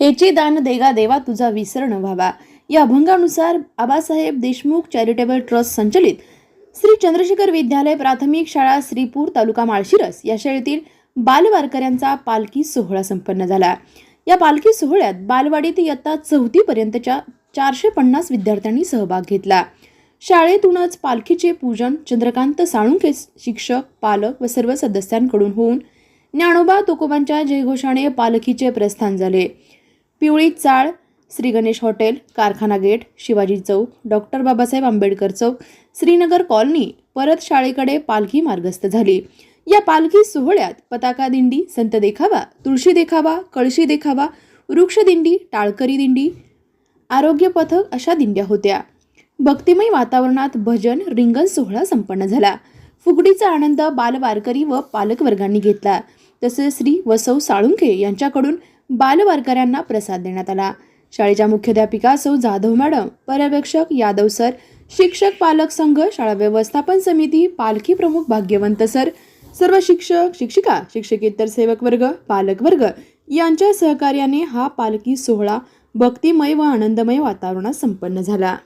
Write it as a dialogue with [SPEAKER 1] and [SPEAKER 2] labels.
[SPEAKER 1] हेचे दान देगा देवा तुझा विसरण व्हावा. या अभंगानुसार आबासाहेब देशमुख चॅरिटेबल ट्रस्ट संचलित श्री चंद्रशेखर विद्यालय प्राथमिक शाळा श्रीपूर तालुका माळशिरस या शाळेतील बालवारकऱ्यांचा पालखी सोहळा संपन्न झाला. या पालखी सोहळ्यात बालवाडीत इयत्ता चौथीपर्यंतच्या चारशे पन्नास विद्यार्थ्यांनी सहभाग घेतला. शाळेतूनच पालखीचे पूजन चंद्रकांत साळुंखे शिक्षक पालक व सर्व सदस्यांकडून होऊन ज्ञानोबा तुकोबांच्या जयघोषाने पालखीचे प्रस्थान झाले. पिवळी चाळ श्री गणेश हॉटेल कारखाना gate Shivaji Chowk doctor Babasaheb Ambedkar Chowk Shrinagar colony परत शाळेकडे पालखी मार्गस्थ झाली. या पालखी सोहळ्यात पताका दिंडी संत देखावा तुळशी देखावा कळशी देखावा वृक्ष दिंडी टाळकरी दिंडी आरोग्य पथक अशा दिंड्या होत्या. भक्तिमय वातावरणात भजन रिंगण सोहळा संपन्न झाला. फुगडीचा आनंद बालवारकरी व पालकवर्गांनी घेतला. तसेच श्री वसव साळुंखे यांच्याकडून बालवारकऱ्यांना प्रसाद देण्यात आला. शाळेच्या मुख्याध्यापिका सौ जाधव मॅडम पर्यवेक्षक यादव सर शिक्षक पालक संघ शाळा व्यवस्थापन समिती पालखी प्रमुख भाग्यवंत सर सर्व शिक्षक शिक्षिका शिक्षकेतर सेवक वर्ग पालक वर्ग यांच्या सहकार्याने हा पालखी सोहळा भक्तिमय व आनंदमय वातावरणात संपन्न झाला.